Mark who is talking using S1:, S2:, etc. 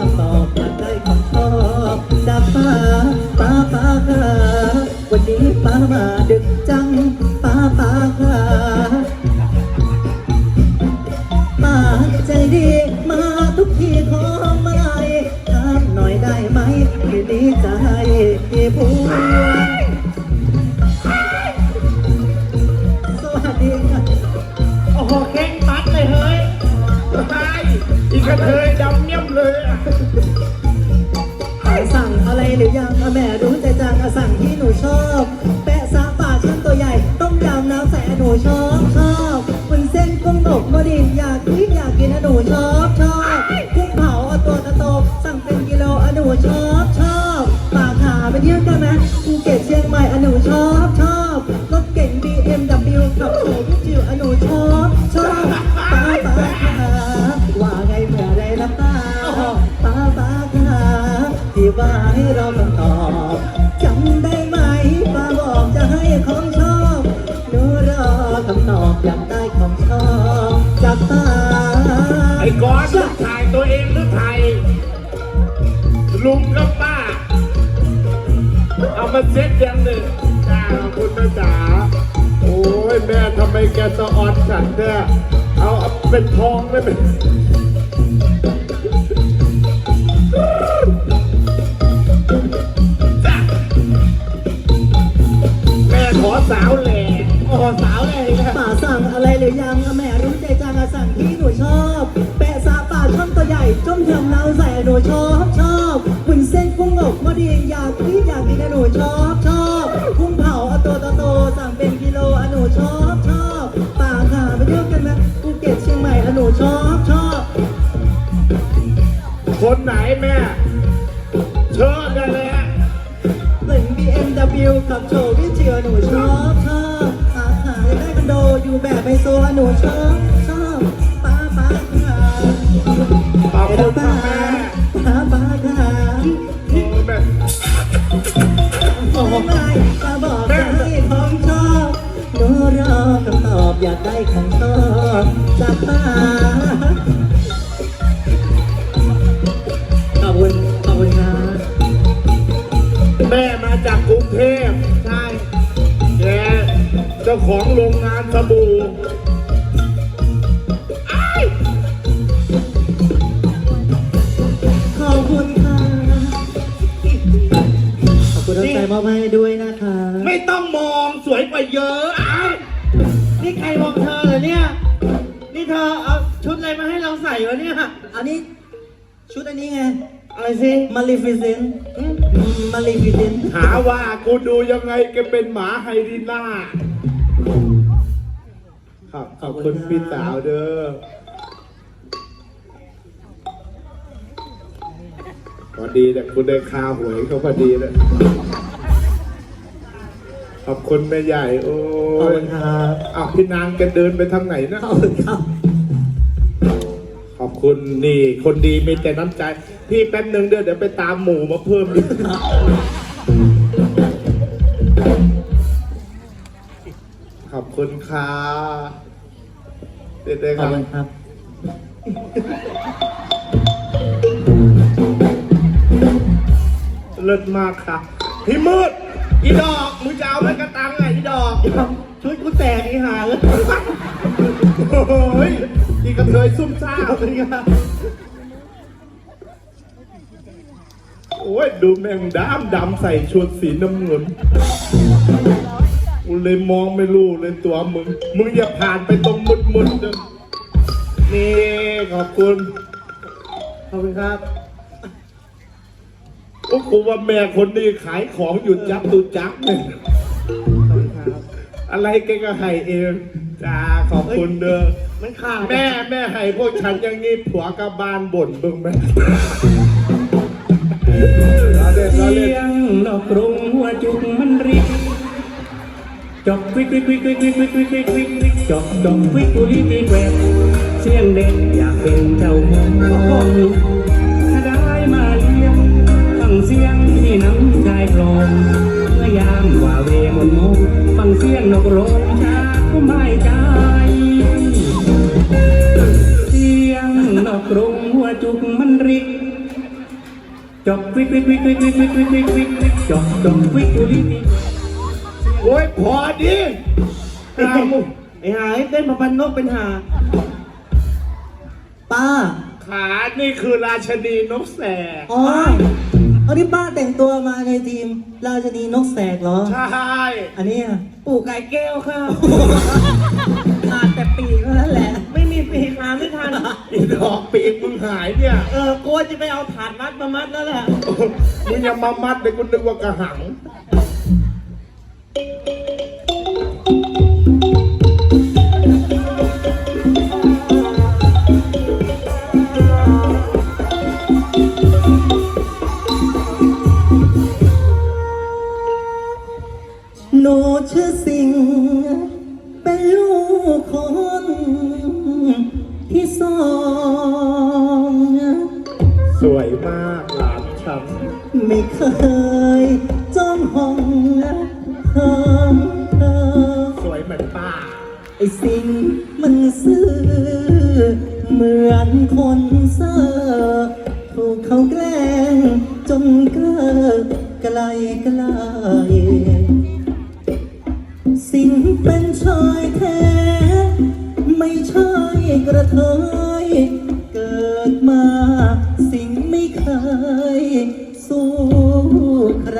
S1: คำตอบอยากได้ของชอบจากป้าป้าป้าค่ะวันนี้ป้ามาดึกจังป้าป้าค่ะมาใจดีมาทุกทีขอมาไล่ถามหน่อยได้ไหมที่นี้จะให้ผู้สวัสดีค่ะ
S2: โอ้โหเข่งปัดเลยเฮ้ยใช่อีกกระเทยดำ ยำ
S1: น้ำใสอะหนูชอบชอบคุณเส้นกุ้งหนกมะดินอยากกินอยากกินอะหนูชอบชอบกุ้งเผาอะตัวโตๆสั่งเป็นกิโลอะหนูชอบชอบปากขาไปเที่ยวกันไหมภูเก็ตเชียงใหม่อะหนูชอบชอบรถเก่ง BMW ขับโฉบจิ๋วอะหนูชอบชอบป้าป้าขาว่าไงเมื่อไรน้ำตาป้าป้าขาที่ว่าให้เราต้องตอบ รือ
S2: ถ่ายลุงกับป้า เอามาเซ็ตยังหนึ่งจ้าขอบคุณนะจ๋าโอ้ยแม่ทำไมแกสะออนฉันเนี่ยเอาเอาเป็นทองไม่เป็นจ้ะแม่ขอสาวแหล่โอ้สาวแหล่อีกแล้ว
S1: ป่าสั่งอะไรหรือยังอะแม่รู้ใจจังอะสั่งที่ ตัวใหญ่จ้มทำน้ำใส่อะหนูชอบชอบวุ้นเส้นกุ้งอบมะดินอยากกินอยากกินอะหนูชอบชอบกุ้งเผาอะตัวโตๆสั่งเป็นกิโลอะหนูชอบชอบป่าขาไปเที่ยวกันไหมภูเก็ตเชียงใหม่อะหนูชอบชอบ
S2: คนไหนแม่เชิญกันเลยฮะ
S1: เหมือน BMW ขับโชว์วิเชียร์หนูชอบชอบป่าขาจะได้คอนโดอยู่แบบไฮโซอะหนูชอบช
S2: คำ
S1: ตอบอยากได้ของชอบจากป้าขอบคุณขอบคุณครับ
S2: แม่มาจากกรุงเทพใช่แกเจ้าของโรงงานสบู่อ้าย
S1: ขอบคุณค่ะขอบคุณน้ำใจมอบให้ด้วยนะคะ
S2: ไม่ต้องมองสวยกว่าเยอะอ้ายนี่ใครม องเธอเหรอเนี่ย นี่เธอเอาชุดอะไรมาให้เราใส่วะเนี่ย
S1: อันนี้ชุดอันนี้ไง
S2: อะไรสิ
S1: มาริฟิเซนมาริฟิเซน
S2: หาว่ากูดูยังไงแกเป็นหมาไฮดีน่าครับขอบคุณพี่สาวเด้อพอดีแต่คุณได้คาหวยเขาพอดีเลย ขอบคุณแม่ใหญ่ โอ้
S1: ขอบ
S2: ย
S1: คุณครับ
S2: อ้าวพี่นางแกเดินไปทางไหนนะ
S1: ขอบคุณครับ
S2: ขอบคุณนี่ คนดีมีแต่น้ำใจ พี่แป๊บหนึ่งเดี๋ยวเดี๋ยวไปตามหมูมาเพิ่มอีกขอบคุณค่ะเด็ดๆ
S1: ข
S2: ค
S1: อบ
S2: รับ
S1: คุณครับ
S2: เลิศมากค่ะ พี่มืด อีดอกมึงจะเอาไหมกระตังไงอีดอก
S1: ชุดกูแตกนี่หาเลย
S2: โอ้ยอีกระเทยซุ่มซ่าเลยค่ะโอ้ยดูแมงดำดำใส่ชุดสีน้ำเงินกูเลยมองไม่รู้เลยตัวมึง มึงอย่าผ่านไปตรงมุดมุดๆเด้อนี่ขอบคุณ
S1: ขอบคุณครับ
S2: โอ้กูว่าแม่คนนี้ขายของอยู่จับตูจักเนี่ย
S1: ขอบคุณครับ
S2: อะไรแกก็ให้เองจ้าขอบคุณเด้อ
S1: มันขาด
S2: แม่แม่ให้พวกฉันอย่างนี้ผัวกับบ้านบ่นเบิ่งไหมเราเล่นเรา
S3: เสี
S2: เล่
S3: ย
S2: น
S3: งดอกกรุงหัวจุกมันริกจอกควิกควิกควิกควิกควิกควิกควิกควิกควิกควิกจอกจอกควิกกุลีตีแกวกเสียงเด็กอยากเป็นเจ้าของำชายคลองเมื่อยามว่าเวมนมงฟังเสียงนกร้องจาก็ไม่ใจ เสียงนกรงหัวจุกมันริกจบวิกวิกวิกวิกวิกวิกวิกวิกวิกวิกจบจบวิกกุลีตี
S2: โอ้ยพอดิ
S4: ไอ้หาไอ้หาเต้นมาปันนกเป็นหา
S1: ป้า
S2: ขา นี่คือราชนีนกแสก
S1: อ๋อเอาที่ป้า ต่งตัวมาในทีมราชนีนกแสกเหรอ
S2: ใช่
S1: อันนี้อะ
S4: ปู่ไก่แก้วค่ะ
S1: ขาดแต่ปีกเท่านั้นแหละ
S4: ไม่มีปีกหาไม่ทัน
S2: อีดอกปีกมึงหายเนี่ย
S4: เออกลัวจะไปเอาถาดมัดมามัดแล้วแหละ
S2: มึงยังมามัดเลยกูนึกว่ากระหัง
S1: ชื่อสิงเป็นลูกคนที่สอง
S2: สวยมากหลานฉัน
S1: ไม่เคยจ้องห้องเธอเธอ
S2: สวยเหมือนป้า
S1: ไอ้สิ่งมันซื่อเหมือนคนเซ่อถูกเขาแกล้งจนเกิดไกลไกล เป็นชายแท้ ไม่ใช่กระเทย เกิดมาสิ่งไม่เคยสู้ใคร